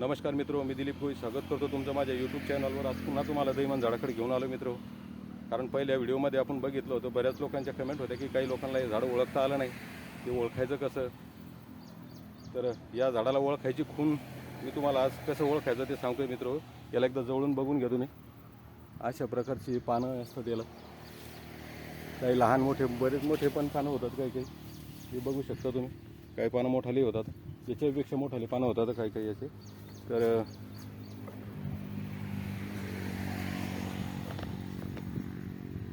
नमस्कार मित्र मी दिलीप गोई स्वागत करतो तुमचं माझ्या यूट्यूब चॅनलवर आज पुन्हा तुम्हाला दैमान झाडाकडे घेऊन आलो मित्र. कारण पहिल्या व्हिडिओमध्ये आपण बघितलं होतं बऱ्याच लोकांच्या कमेंट होत्या की काही लोकांना हे झाड ओळखता आलं नाही. ते ओळखायचं कसं? तर या झाडाला ओळखायची खून मी तुम्हाला आज कसं ओळखायचं ते सांगतोय मित्र. याला एकदा जवळून बघून घ्या तुम्ही. अशा प्रकारची पानं असतात याला. काही लहान मोठे बरेच मोठे पण पानं होतात काही काही. हे बघू शकता तुम्ही. काही पानं मोठाली होतात. याच्यापेक्षा मोठाले पानं होतात काही काही याचे. तर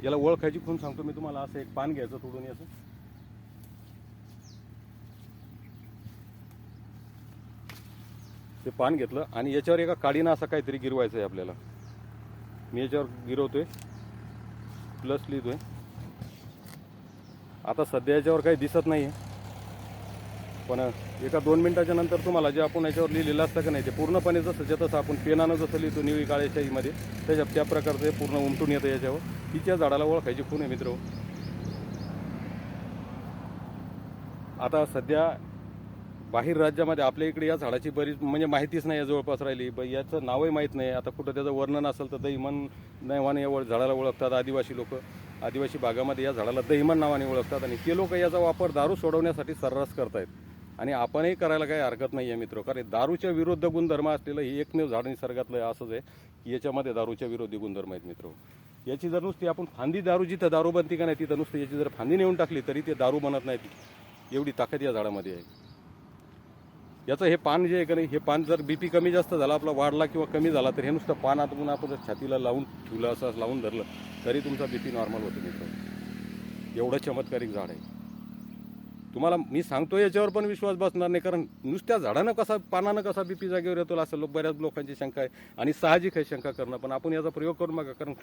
याला ओळखायची खून सांगतो मी तुम्हाला असं एक पान घ्यायचं तोडून याचं. ते पान घेतलं आणि याच्यावर एका काडीनं असं काहीतरी गिरवायचं आहे आपल्याला. मी याच्यावर गिरवतोय प्लस लिहितोय. आता सध्या याच्यावर काही दिसत नाही आहे पण एका दोन मिनिटाच्या नंतर तुम्हाला जे आपण याच्यावर लिहिलेलं असतं का नाही ते पूर्णपणे जसं जे तसं आपण पेनानं जसं लिहितो निळी काळ्या शाईमध्ये त्याच्या त्या प्रकारचं पूर्ण उमटून येतं याच्यावर. तिच्या झाडाला ओळखायची खूण आहे मित्र. आता सध्या बाहेर राज्यामध्ये आपल्या इकडे या झाडाची बरीच म्हणजे माहितीच नाही या जवळपास राहिली. ब याचं नावही माहीत नाही. आता कुठं त्याचं वर्णन असेल तर दैमन नावाने या झाडाला ओळखतात आदिवासी लोक. आदिवासी भागामध्ये या झाडाला दैमन नावाने ओळखतात. आणि ते लोक याचा वापर दारू सोडवण्यासाठी सर्रास करतायत. आणि आपणही करायला काही हरकत नाही आहे मित्र. कारण दारूच्या विरुद्ध गुणधर्म असलेलं हे एकमेव झाड निसर्गातलं असंच आहे की याच्यामध्ये दारूच्या विरोधी गुणधर्म आहेत मित्र. याची जर नुसती आपण फांदी दारू जिथं दारू बनती का नाही तिथं नुसती याची जर फांदी नेऊन टाकली तरी ते दारू बनत नाही एवढी ताकद या झाडामध्ये आहे. याचं हे पान जे आहे का नाही हे पान जर बीपी कमी जास्त झाला आपला वाढला किंवा कमी झाला तर हे नुसतं पान आतून आपण जर छातीला लावून ठेवलं असं लावून धरलं तरी तुमचा बीपी नॉर्मल होतो मित्र. एवढं चमत्कारिक झाड आहे. तुम्हाला मी सांगतो याच्यावर पण विश्वास बसणार नाही कारण नुसत्या झाडानं कसा पानानं कसा बीपी जागेवर येतो असं लोक बऱ्याच लोकांची शंका आहे. आणि साहजिक आहे शंका करणं पण आपण याचा प्रयोग करून बघा कारण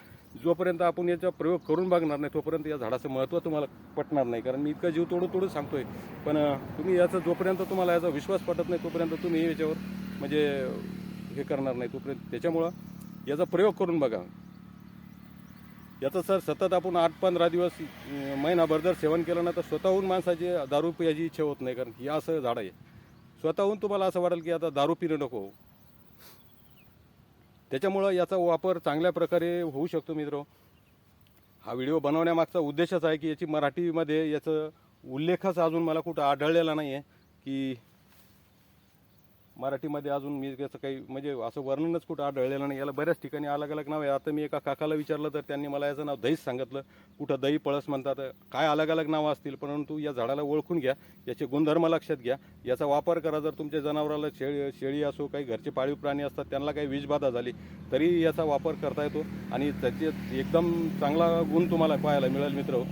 जोपर्यंत आपण याचा प्रयोग करून बघणार नाही तोपर्यंत या झाडाचं महत्त्व तुम्हाला पटणार नाही. कारण मी इतका जीव तोडून तोडून सांगतोय. पण तुम्ही याचा जोपर्यंत तुम्हाला याचा विश्वास पटत नाही तोपर्यंत तुम्ही याच्यावर म्हणजे हे करणार नाही. तोपर्यंत त्याच्यामुळं याचा प्रयोग करून बघा. याचं सर सतत आपण आठ पंधरा दिवस महिनाभर जर सेवन केलं ना तर स्वतःहून माणसाची दारू पियाची इच्छा होत नाही कारण ही असं झाड आहे. स्वतःहून तुम्हाला असं वाटेल की आता दारू पिणं नको. त्याच्यामुळं याचा वापर चांगल्या प्रकारे होऊ शकतो मित्र. हा व्हिडिओ बनवण्यामागचा उद्देशच आहे की याची मराठीमध्ये याचं उल्लेखच अजून मला कुठं आढळलेला नाही आहे की मराठीमध्ये अजून मी त्याचं काही म्हणजे असं वर्णनच कुठं आढळलेलं नाही. याला बऱ्याच ठिकाणी अलग अलग नाव आहे आता मी एका काकाला विचारलं तर त्यांनी मला याचं नाव दहीच सांगितलं. कुठं दही पळस म्हणतात. काय अलग अलग नावं असतील परंतु या झाडाला ओळखून घ्या. याचे गुणधर्म लक्षात घ्या. याचा वापर करा. जर तुमच्या जनावराला शेळी शेळी असो काही घरचे पाळीव प्राणी असतात त्यांना काही विषबाधा झाली तरी याचा वापर करता येतो. आणि त्याचे एकदम चांगला गुण तुम्हाला पाहायला मिळेल मित्र.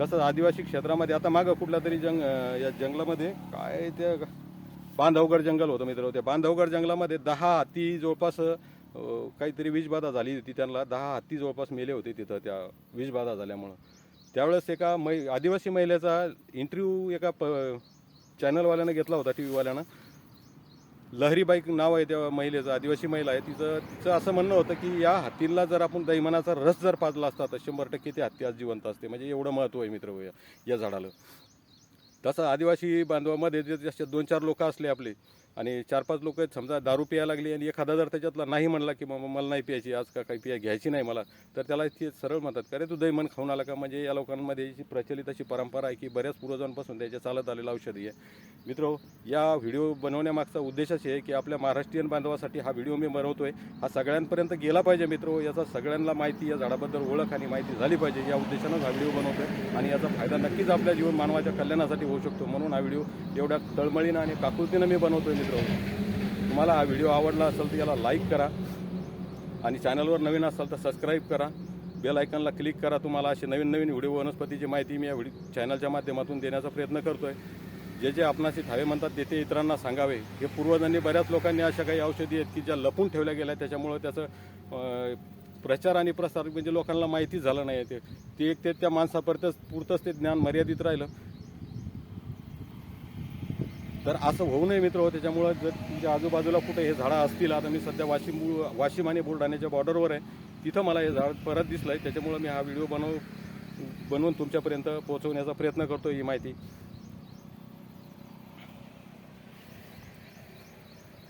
तसंच आदिवासी क्षेत्रामध्ये आता मागं कुठल्या तरी जंग या जंगलामध्ये काय त्या बांधवगड जंगल होतं मित्र त्या बांधवगड जंगलामध्ये दहा हत्ती जवळपास काहीतरी विषबाधा झाली होती त्यांना. दहा हत्ती जवळपास मेले होते तिथं त्या विषबाधा झाल्यामुळं. त्यावेळेस एका मै आदिवासी महिलेचा इंटरव्ह्यू एका प चॅनलवाल्यानं घेतला होता टी व्हीवाल्यानं लहरीबाई नाव आहे त्या महिलेचं आदिवासी महिला आहे. तिचं तिचं असं म्हणणं होतं की या हत्तीला जर आपण दैमनाचा रस जर पाजला असता तर शंभर टक्के ती हत्ती आज जिवंत असते. म्हणजे एवढं महत्त्व आहे मित्र या झाडाला. तसं आदिवासी बांधवामध्ये जे जसे दोन चार लोक असले आपले आणि चार पाच लोक आहेत. समजा दारू प्यायला लागली आणि एखादा जर त्याच्यातला नाही म्हणला की मग मला नाही प्यायची आज का काही पिया घ्यायची नाही मला तर त्याला ते सरळ म्हणतात का रे तू दैमन खाऊन आला का? म्हणजे या लोकांमध्ये जी प्रचलित अशी परंपरा आहे की बऱ्याच पूर्वजांपासून त्याच्या चालत आलेलं औषधी आहे. मित्र या व्हिडिओ बनवण्यामागचा उद्देश असे आहे की आपल्या महाराष्ट्रीयन बांधवासाठी हा व्हिडिओ मी बनवतोय. हा सगळ्यांपर्यंत गेला पाहिजे मित्र. याचा सगळ्यांना माहिती या झाडाबद्दल ओळख आणि माहिती झाली पाहिजे. या उद्देशानं हा व्हिडिओ बनवतोय आणि याचा फायदा नक्कीच आपल्या जीवन मानवाच्या कल्याणासाठी होऊ शकतो. म्हणून हा व्हिडिओ एवढ्या तळमळीनं आणि काकुळतीनं मी बनवतोय. मित्र हो. तुम्हाला हा व्हिडिओ आवडला असेल तर याला लाईक करा आणि चॅनलवर नवीन असाल तर सबस्क्राईब करा. बेल आयकनला क्लिक करा तुम्हाला असे नवीन नवीन व्हिडिओ वनस्पतीची माहिती मी या व्हिडिओ चॅनलच्या माध्यमातून देण्याचा प्रयत्न करतो आहे जे जे आपणाशी थावे म्हणतात ते ते इतरांना सांगावे. हे पूर्वजांनी बऱ्याच लोकांनी अशा काही औषधी आहेत की ज्या लपून ठेवल्या गेल्या त्याच्यामुळं त्याचं प्रचार आणि प्रसार म्हणजे लोकांना माहितीच झालं नाही ते. ते एक ते त्या माणसापर्यंत पुरतंच ते ज्ञान मर्यादित राहिलं. तर असं होऊ नये मित्र त्याच्यामुळं जर तुमच्या आजूबाजूला कुठे हे झाडं असतील आता मी सध्या वाशिम वाशिम आणि बुलढाण्याच्या बॉर्डरवर आहे. तिथं मला हे झाड परत दिसलं आहे त्याच्यामुळं मी हा व्हिडिओ बनव बनवून तुमच्यापर्यंत पोहोचवण्याचा प्रयत्न करतो ही माहिती.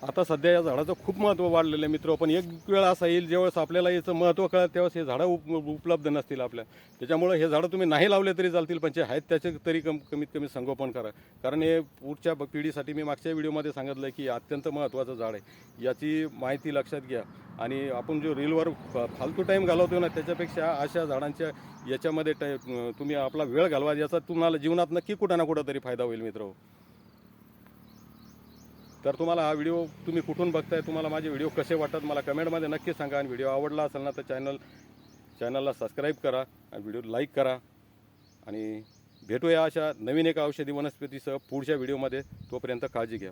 आता सध्या या झाडाचं खूप महत्त्व वाढलेलं आहे मित्र पण एक वेळ असा येईल ज्यावेळेस आपल्याला याचं महत्त्व कळेल त्यावेळेस हे झाडं उप उपलब्ध नसतील आपल्या. त्याच्यामुळे हे झाडं तुम्ही नाही लावले तरी चालतील पण जे आहेत त्याचे तरी कम कमीत कमी संगोपन करा. कारण हे पुढच्या पिढीसाठी मी मागच्या व्हिडिओमध्ये सांगितलं की अत्यंत महत्त्वाचं झाड आहे. याची माहिती लक्षात घ्या. आणि आपण जो रीलवर फालतू टाईम घालवतो ना त्याच्यापेक्षा अशा झाडांच्या याच्यामध्ये टाय तुम्ही आपला वेळ घालवा याचा तुम्हाला जीवनात नक्की कुठं ना कुठं तरी फायदा होईल मित्र. तर तुम्हाला हा व्हिडिओ तुम्ही कुठून बघताय तुम्हाला माझे व्हिडिओ कसे वाटतात मला कमेंटमध्ये नक्की सांगा आणि व्हिडिओ आवडला असेल ना तर चॅनल चॅनलला सबस्क्राईब करा आणि व्हिडिओ लाईक करा. आणि भेटूया अशा नवीन एका औषधी वनस्पतीसह पुढच्या व्हिडिओमध्ये. तोपर्यंत काळजी घ्या.